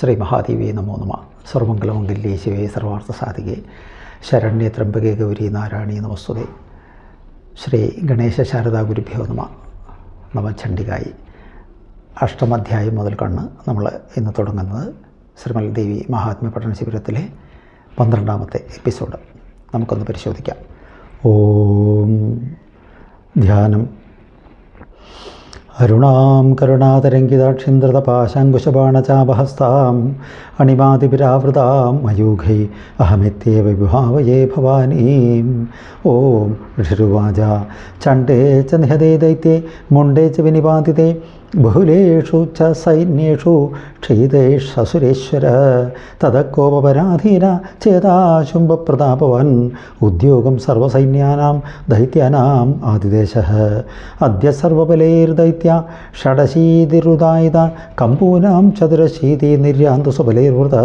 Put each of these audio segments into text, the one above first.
ശ്രീ മഹാദേവി നമോ നമ. സർവമംഗലമംഗല്യ ശിവേ സർവാർത്ഥ സാധികെ ശരണ്യ ത്രംബകേ ഗൗരി നാരായണീ നമസ്തുതേ. ശ്രീ ഗണേശ ശാരദാ ഗുരുഭ്യോ നമ. നമ ചണ്ഡികായി. അഷ്ടമാധ്യായം മുതൽ കണ്ണ് നമ്മൾ ഇന്ന് തുടങ്ങുന്നത് ശ്രീമൽ ദേവി മഹാത്മ്യ പഠന ശിബിരത്തിലെ പന്ത്രണ്ടാമത്തെ എപ്പിസോഡ്. നമുക്കൊന്ന് പരിശോധിക്കാം. ഓം ധ്യാനം. അരുണാം കരുണാതരംഗിതാക്ഷിന്ദ്രതപാശാങ്കുശബാണചാപഹസ്താം അണിമാതിപിരാവൃതാം അയൂഘൈ അഹമിത്യേ വിഭാവയേ ഭവാനീം. ഓം ഋഷിരുവാച ചണ്ഡേ ച നിഹതേ ദൈത്യേ മുണ്ടേ ച വിനിപാതിതേ ബഹുലേഷു ച സൈന്യേഷു ക്ഷീതേഷസുരേശ്വര തതക്കോപരാധീന ചേതാശുംഭപ്രതാപവൻ ഉദ്യോഗം സർവസൈന്യാനാം ദൈത്യാനാം ആദിദേശ. അദ്യ സർവബലൈർദൈത്യ ഷഡശീതിരുദായുധ കമ്പൂനാം ചതുരശീതി നിര്യാന്തു സുബലൈർവൃത.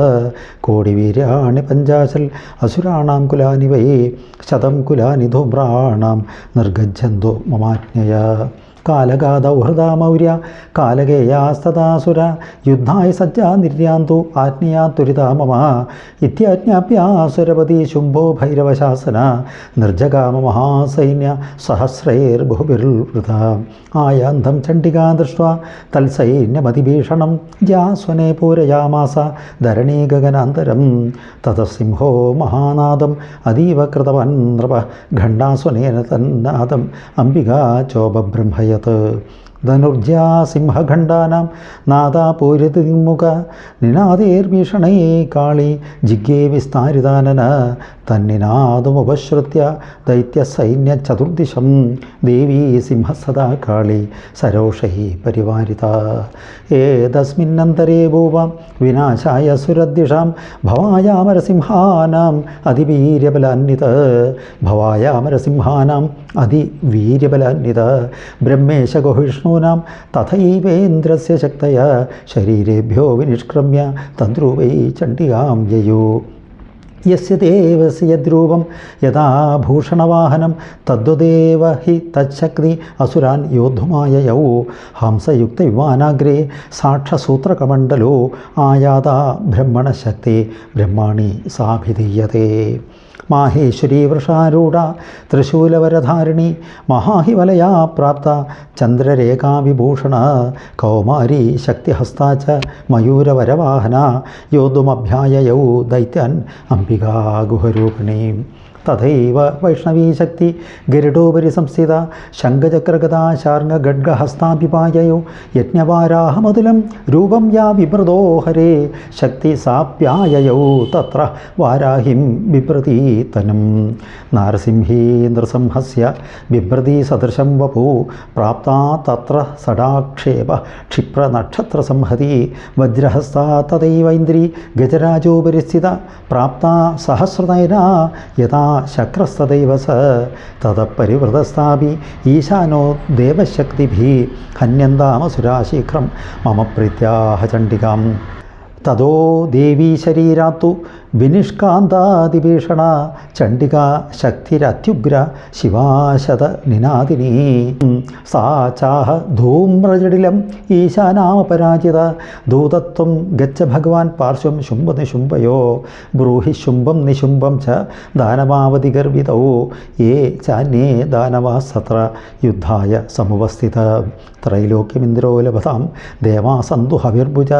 കോടിവീരാണി പഞ്ചാശൽ അസുരാണാം കുലാനി വൈ ശതം കുലാനി ധൂമ്രാണാം നിർഗജ്ജന്തു മമാജ്ഞയ. കാലഗാദൗഹൃദാമൗര്യ കാലകേയാസ്തദാസുര യുദ്ധായ സജ്ജാ നിർയാന്തു ആജ്ഞയാ തുരിതാമമ ഇത്യാജ്ഞാപ്യാസുരപതി ശുംഭോ ഭൈരവശാസന നിർജഗാമ മഹാസൈന്യ സഹസ്രൈർബഹുഭിർവൃത ആയാന്തം ചണ്ഡികാ ദൃഷ്ട തൽസൈന്യമതിഭീഷണം ജാസ്വനെ പൂരയാമാസ ധരണീ ഗഗനാന്തരം തതസിംഹോ മഹാനാദം അതീവ കൃതവൻ നൃപ ഖണ്ഡാസ്വനേന തന്നാദം അംബികാ это ധനുർജ്യാ സിംഹഖണ്ഡാനാം നാദാപൂരിതിമുഖ നിനാദേർഭീഷണയേ കാളി ജിഗ്ഗേ വിസ്താരിതാനന തന്നിനാദമുപശ്രുത്യ ദൈത്യസൈന്യചതുർദിശം ദേവീ സിംഹസദാ കാളി സരോഷൈ പരിവാരിത. ഏതസ്മിന്നന്തരേ ഭൂവാം വിനാശായ സുരദ്ദിഷാം ഭവായാമരസിംഹാനാം അതിവീര്യബലാന്വിത. ഭവായാമരസിംഹാനാം അതിവീര്യബലാന്വിത. ബ്രഹ്മേശഗുഹിഷ്ണൂനാം തഥൈവേന്ദ്രസ്യ ശക്തയ ശരീരേഭ്യോ വിനിഷ്ക്രമ്യ തന്ത്രൂപൈ ചണ്ഡികാം യയോ യസ്യ ദേവസ്യ യദ്രൂപം യഥാ ഭൂഷണവാഹനം തദ്വദേവ ഹി തച്ഛക്തി അസുരാൻ യോദ്ധുമായ യൗ ഹംസയുക്ത വിമാനാഗ്രേ സാക്ഷസൂത്രകമണ്ഡലോ ആയാത ബ്രഹ്മണശക്തി ബ്രഹ്മാണി സാഭിധീയത്തെ മാഹേശ്വരീ വൃഷാരൂഢ തൃശൂലവരധാരിണി മഹാഹിവലയാ പ്രാപ്ത ചന്ദ്രരേഖാവിഭൂഷണ കൗമാരി ശക്തിഹസ്ത മയൂരവരവാഹന യോദ്ധുമഭ്യായയൗ ദൈത്യൻ അംബികാ ഗുഹരൂപിണീം തഥൈവ വൈഷ്ണവീശക്തി ഗരുഡോപരി സംസ്ഥിത ശങ്കചക്രഗതാശാർങ്ങഡ്ഗഹസ്താഭിപായയോ യജ്ഞവാരാഹമതുലം രൂപം യാ വിഭൃതോ ഹരേ ശക്തി സാപ്യായയോ തത്ര വാരാഹിം വിപ്രതീതനം. നാരസിംഹീന്ദ്രസംഹസ്യ ബിഭ്രതി സദൃശം വപു പ്രാപ്താ തത്ര സടാക്ഷേപ ക്ഷിപ്രനക്ഷത്രസംഹതി വജ്രഹസ്താ തഥൈവൈന്ദ്രി ഗജരാജോപരി സ്ഥിത പ്രാപ്താ സഹസ്രനയനാ യഥാ ശക്രസ്തദൈവ സ തതപരിവൃതസ്ഥാപി ഈശാനോ ദേവശക്തിഭി ഹന്യന്താമസുരാശീഘ്രം മമ പ്രീത്യാഹ ചണ്ഡികാം തതോ ദേവീ ശരീരാത്തു വിനിഷ്കാന്താതിഭീഷണ ചണ്ഡിക ശക്തിരത്യുഗ്ര ശിവാശത നിനാദിനി. സാ ചാഹ ധൂമ്രജടിലം ഈശാനാമപരാജിത ദൂതത്വം ഗച്ഛ ഭഗവാൻ പാർശ്വം ശുംഭ നിശുംഭയോ ബ്രൂഹി ശുംഭം നിശുംഭം ച ദാനമാവതി ഗർവിതൗ. യേ ചാന്യേ ദാനവാസത്ര യുദ്ധായ സമുപസ്ഥിത ത്രൈലോക്യമിന്ദ്രോ ലഭതാം ദേവാസന്തു ഹവിർഭുജ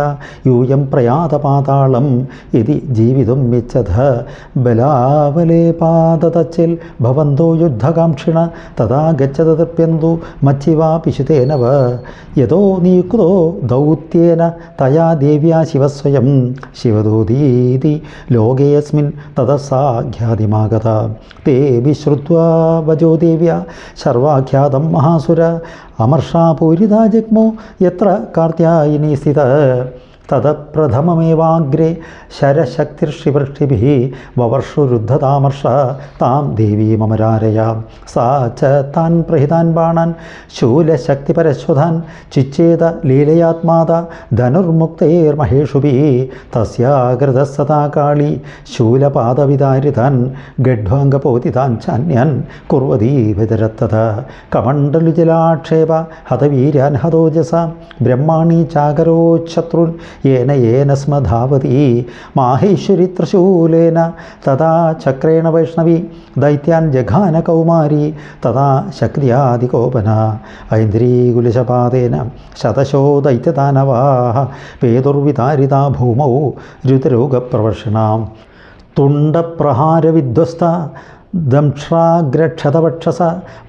യൂയം പ്രയാതപാതാളം ഇതി ജീവിതം യുദ്ധമുദ്ധിമുട്ടുമിച്ഛത് ബലാവലേ പാതതച്ചിൽ ഭവന്തോ യുദ്ധകാംക്ഷിണ തഥാ ഗച്ഛത തൃപ്യന്തു മച്ചിവാ പിശുതേനവ. യഥോ നീക്കുതോ ദൗത്യേന തയാ ദേവ്യാ ശിവസ്വയം. ശിവദൂതീതി ലോകേയസ്മിൻ തതസാഖ്യാതിമാഗത തേ വിശ്രുത്വാ വജോ ദേവ്യ സർവാഖ്യാതം മഹാസുര. അമർഷാ പൂരിതാ ജഗ്മോ. എത്ര കാർത്യായിനി സ്ഥിത. തതപ്രഥമമേവാഗ്രേ ശരശക്തിർഷിവൃഷ്ടിഭിः വവർഷുരുദ്ധതാമർഷ താം ദേവീമരാരയാം സാ ച താൻ പ്രഹിതാൻ ബാണാൻ ശൂലശക്തിപരശ്വതാൻ ചിച്ചേത ലീലയാത്മാത ധനുർമുക്തേർമഹേഷുഭി തസ്യാകൃത സദാ കാളി ശൂലപാദവിദാരിതാൻ ഗഡ്വാംഗപോതിതാൻ ചാന്യൻ കുർവതീ വിതരത്തത കമണ്ഡലുജലാക്ഷേപ ഹതവീര്യാൻ ഹതോജസ ബ്രഹ്മാണി ചാകരോ ശത്രുൻ യേന യേന സ്മ ധാവതി മാഹേശ്വരി ത്രിശൂലേന തഥാ ചക്രേണ വൈഷ്ണവി ദൈത്യാൻ ജഘാന കൗമാരി തഥാ ശക്തിയാദികോപന ഐന്ദ്രീകുലശപാതേന ശതശോ ദൈത്യദാനവാഹ പേതുർവിതാരിതാ ഭൂമൗ രുതരോഗപ്രവർഷണാം തുണ്ടപ്രഹാരവിധ്വസ്ത ദംഷ്രാഗ്രക്ഷതവക്ഷസ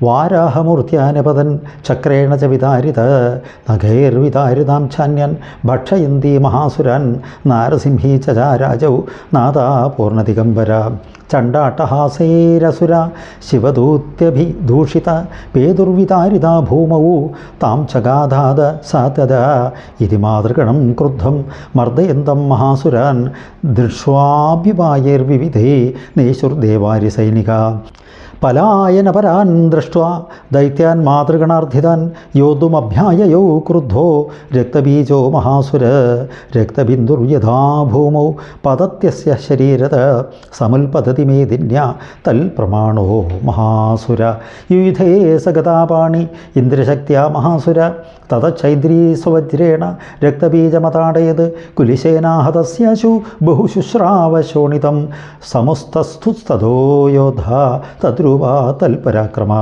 വാരാഹമൂർത്തിയാനപതൻ ചക്രേണ ച വിതാരിത നഖൈർവിതാരിതാം ഛാന്യൻ ഭക്ഷയന്തി മഹാസുരൻ നാരസിംഹീ ചാരാജൗ നാദാ പൂർണദിഗംബര ചണ്ടാട്ടഹാസൈരസുര ശിവദൂത്യഭിദൂഷിത പേതുർവിതാരിതാ ഭൂമൗ താം ചഗാധാത സാതത ഇതി മാതൃഗണം ക്രുദ്ധം മർദ്ദയന്തം മഹാസുരാൻ ദൃഷ്വാഭ്യുപായൈർവിവിധേ നേശുർദേവാരി സൈനിക. പലായനപരാൻ ദൃഷ്ട ദൈത്യാൻ മാതൃഗണാർത്ഥിതാൻ യോദ്ധുമഭ്യായയോ ക്രുദ്ധോ. രക്തബീജോ മഹാസുര രക്തബിന്ദുർയഥാ ഭൂമൗ. പതത്യസ്യ ശരീരത സമുൽപതതി മേദിന്യ തൽ പ്രമാണോ മഹാസുര. യുയുധേ സഗതാപാണി ഇന്ദ്രശക്തിയ മഹാസുര. തതച്ചൈദ്രീ സ്വജ്രേണ രക്തബീജമതാടയത് കുലിശേനാഹതസ്യശു ബഹുശുശ്രാവശോണിതം. സമുസ്തസ്തുസ്തോ യോധ തദ്രൂപാ തൽപരാക്രമാ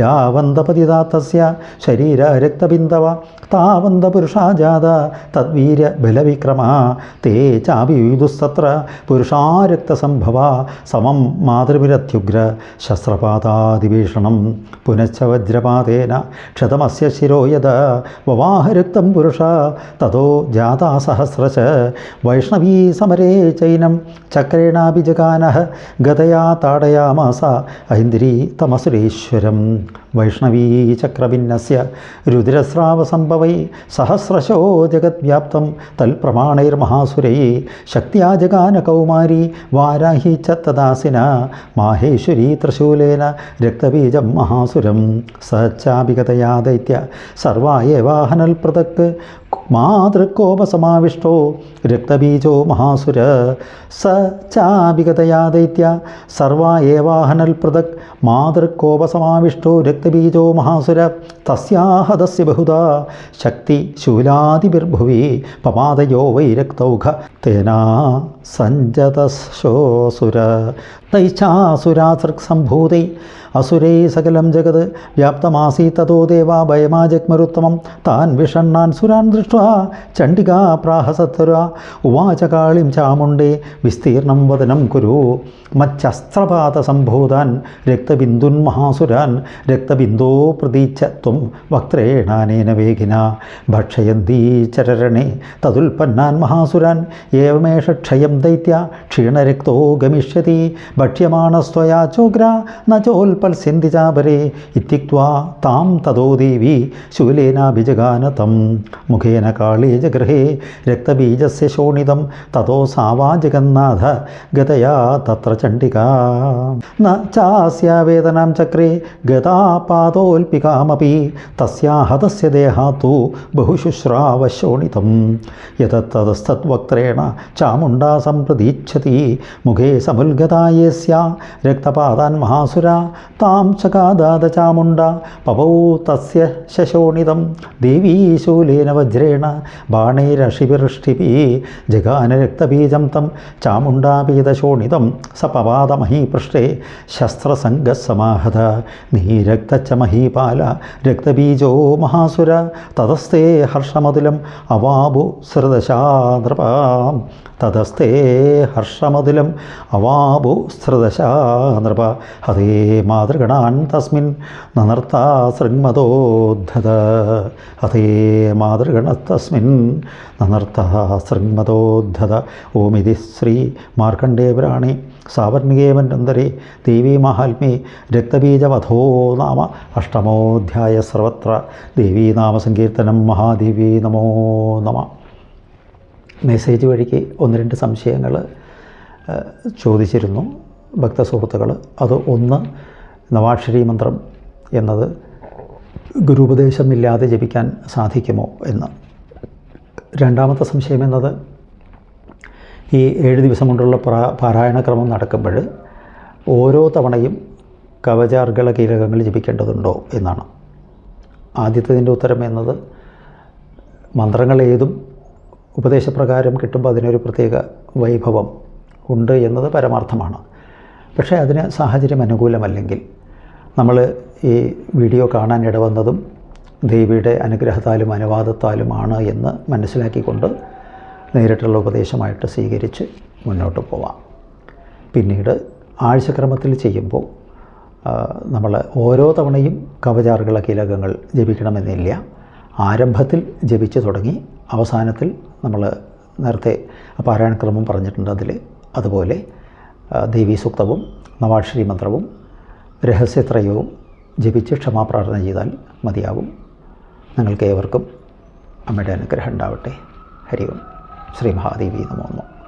യാവന്തപതിതാ തസ്യ ശരീര രക്തബിന്ദവ താവന്ത പുരുഷാ ജാത തദ്വീര്യ ബലവിക്രമ തേ പുരുഷാരക്തസംഭവ. സമം മാതൃമിരത്യുഗ്ര ശസ്ത്രപാതാതിഭീഷണം പുനശ്ച വജ്രപാതേന ക്ഷതമസ്യ ശിരോ യദ വവാഹരക്തം പുരുഷ തതോ ജാതാ സഹസ്രശ വൈഷ്ണവീ സമരേ ചൈനം ചക്രേണാഭിജഗാനഃ ഗതയാ താടയാമാസ ഐന്ദ്രീ തമസുരേശ്വരം വൈഷ്ണവീ ചക്രഭിന്നസ്യ രുദ്രസ്രാവസംഭവൈ സഹസ്രശോ ജഗദ്വ്യാപ്തം തൽപ്രമാണൈർമഹാസുരൈ ശക്തിയാ ജഗാന കൗമാരി വാരാഹി ച തദാസിന മാഹേശ്വരീ ത്രിശൂലേന രക്തബീജം മഹാസുരം. സച്ചാപികതയാ ചാപികതയാ ദൈത്യ സർവായേവാഹനൽ പൃഥക് മാതൃകോപസമാവിഷ്ടോ? രക്തബീജോ മഹാസുര? സ ചാപികതയാ ദൈത്യ. സർവാ ഏവാഹനൽ പൃഥക്. മാതൃകോപസമാവിഷ്ടോ? രക്തബീജോ മഹാസുര? തസ്യാഹതസ്യ ബഹുധാ ശക്തി ശൂലാദിബിർഭുവി പമാദയോ വൈരക്തൗഘ. തേനാ. സഞ്ജതശോസുര തൈച്ഛാസുരാസൃക് സംഭൂതൈ അസുരൈ സകലം ജഗത് വ്യാപ്തമാസീ തതോ ദേവാ ഭയമാജഗ്മരുത്തമം താൻ വിഷണ്ണാൻ സുരാൻ ദൃഷ്ട്വാ ചണ്ഡികാ പ്രാഹസത്വര ഉവാച കാളിം ചാമുണ്ടേ വിസ്തീർണം വദനം കുരു. മച്ചസ്ത്രപാത സംഭൂതാൻ രക്തബിന്ദുൻ മഹാസുരാൻ. രക്തബിന്ദോ പ്രതീച്ച ത്വം വക്ത്രേണാനേന വേഗിന. ഭക്ഷയന്തീ ചരരണേ തതുൽപ്പന്നാൻ മഹാസുരാൻ. ഏവമേഷ ക്ഷയം ദൈത്യ ക്ഷീണരക്തോ ഗമിഷ്യതി ഭക്ഷ്യമാണസ്ത്വയാ ചോഗ്ര ന ചോൽപൽസ്യന്തി ചാപരേ ഇത്യുക്വാ താം തതോ ദേവി ശൂലേനാഭിജഗാന തം മുഖേന കാളേ ജഗൃഹേ രക്തബീജസ്യ ശോണിതം തതോ സാവാ ജഗന്നാഥ ഗതയാ തത്ര ചണ്ഡിക. ന ചാസ്യാവേദനാം ചക്രേ ഗതാ പാദോൽപികാമപി തസ്യാഹതസ്യ ദേഹാത്തു ബഹുശുശ്രാവശോണിതം. യതത്തതസ്തദ്വക്ത്രേണ ചാമുണ്ടാ സമുൽഗതായ രക്തപാതാൻ മഹാസുര താം ചകാദാത ചാമുണ്ട പവൗ തസ്യ ശശോണിതം ദേവീശൂലേന വജ്രേണ ബാണൈരഷിഭിർഷ്ടിഭി ജഗാന രക്തബീജം തം ചാമുണ്ടാപീതശോണിതം സ പവാദമഹീപൃഷ്ഠേ ശസ്ത്രസംഗസമാഹത നീരക്തച്ച മഹീപാല രക്തബീജോ മഹാസുര തതസ്തേ ഹർഷമതുലം അവാബു സൃദശാനൃപാം തതസ്തേ ഹർഷമതുലം അവാബു നൃപ. ഹതേ മാതൃഗണാൻ തസ്മിൻ നനർത്താ ശൃങ്മതോദ്ധത ഹതേ മാതൃഗണത്തസ്മിൻ നനർത്താ ശൃങ്മതോദ്ധത ഓമിതി ശ്രീ മാർക്കണ്ഡേപുരാണി സാവർണികേവനന്തരെ ദേവീ മഹാത്മി രക്തബീജവധോ നാമ. അഷ്ടമോധ്യായ സർവത്ര ദേവീനാമസങ്കീർത്തനം മഹാദേവി നമോ നമ. മെസ്സേജ് വഴിക്ക് ഒന്ന് രണ്ട് സംശയങ്ങൾ ചോദിച്ചിരുന്നു ഭക്ത സുഹൃത്തുക്കൾ അത് ഒന്ന് നവാക്ഷരി മന്ത്രം എന്നത് ഗുരുപദേശമില്ലാതെ ജപിക്കാൻ സാധിക്കുമോ എന്ന്. രണ്ടാമത്തെ സംശയം എന്നത് ഈ ഏഴ് ദിവസം കൊണ്ടുള്ള പ്രാ പാരായണക്രമം നടക്കുമ്പോൾ ഓരോ തവണയും കവചാർഗള കീലകങ്ങൾ ജപിക്കേണ്ടതുണ്ടോ എന്നാണ്. ആദ്യത്തതിന്റെ ഉത്തരം എന്നത് മന്ത്രങ്ങൾ ഏതും ഉപദേശപ്രകാരം കിട്ടുമ്പോൾ അതിനൊരു പ്രത്യേക വൈഭവം ഉണ്ട് എന്നത് പരമാർത്ഥമാണ്. പക്ഷേ അതിന് സാഹചര്യം അനുകൂലമല്ലെങ്കിൽ നമ്മൾ ഈ വീഡിയോ കാണാൻ ഇടവന്നതും ദേവിയുടെ അനുഗ്രഹത്താലും അനുവാദത്താലുമാണ് എന്ന് മനസ്സിലാക്കിക്കൊണ്ട് നേരിട്ടുള്ള ഉപദേശമായിട്ട് സ്വീകരിച്ച് മുന്നോട്ട് പോവാം. പിന്നീട് ആഴ്ചക്രമത്തിൽ ചെയ്യുമ്പോൾ നമ്മൾ ഓരോ തവണയും കവചാറുകള കീലകങ്ങൾ ജപിക്കണമെന്നില്ല. ആരംഭത്തിൽ ജപിച്ചു തുടങ്ങി അവസാനത്തിൽ നമ്മൾ നേരത്തെ പാരായണക്രമം പറഞ്ഞിട്ടുണ്ട് അതിൽ. അതുപോലെ ദേവീ സൂക്തവും നവാക്ഷരി മന്ത്രവും രഹസ്യത്രയവും ജപിച്ച് ക്ഷമാപ്രാർത്ഥന ചെയ്താൽ മതിയാകും നിങ്ങൾക്ക് ഏവർക്കും അമ്മയുടെ അനുഗ്രഹം ഉണ്ടാവട്ടെ. ഹരി ഓം ശ്രീ മഹാദേവി നമോ നമോ.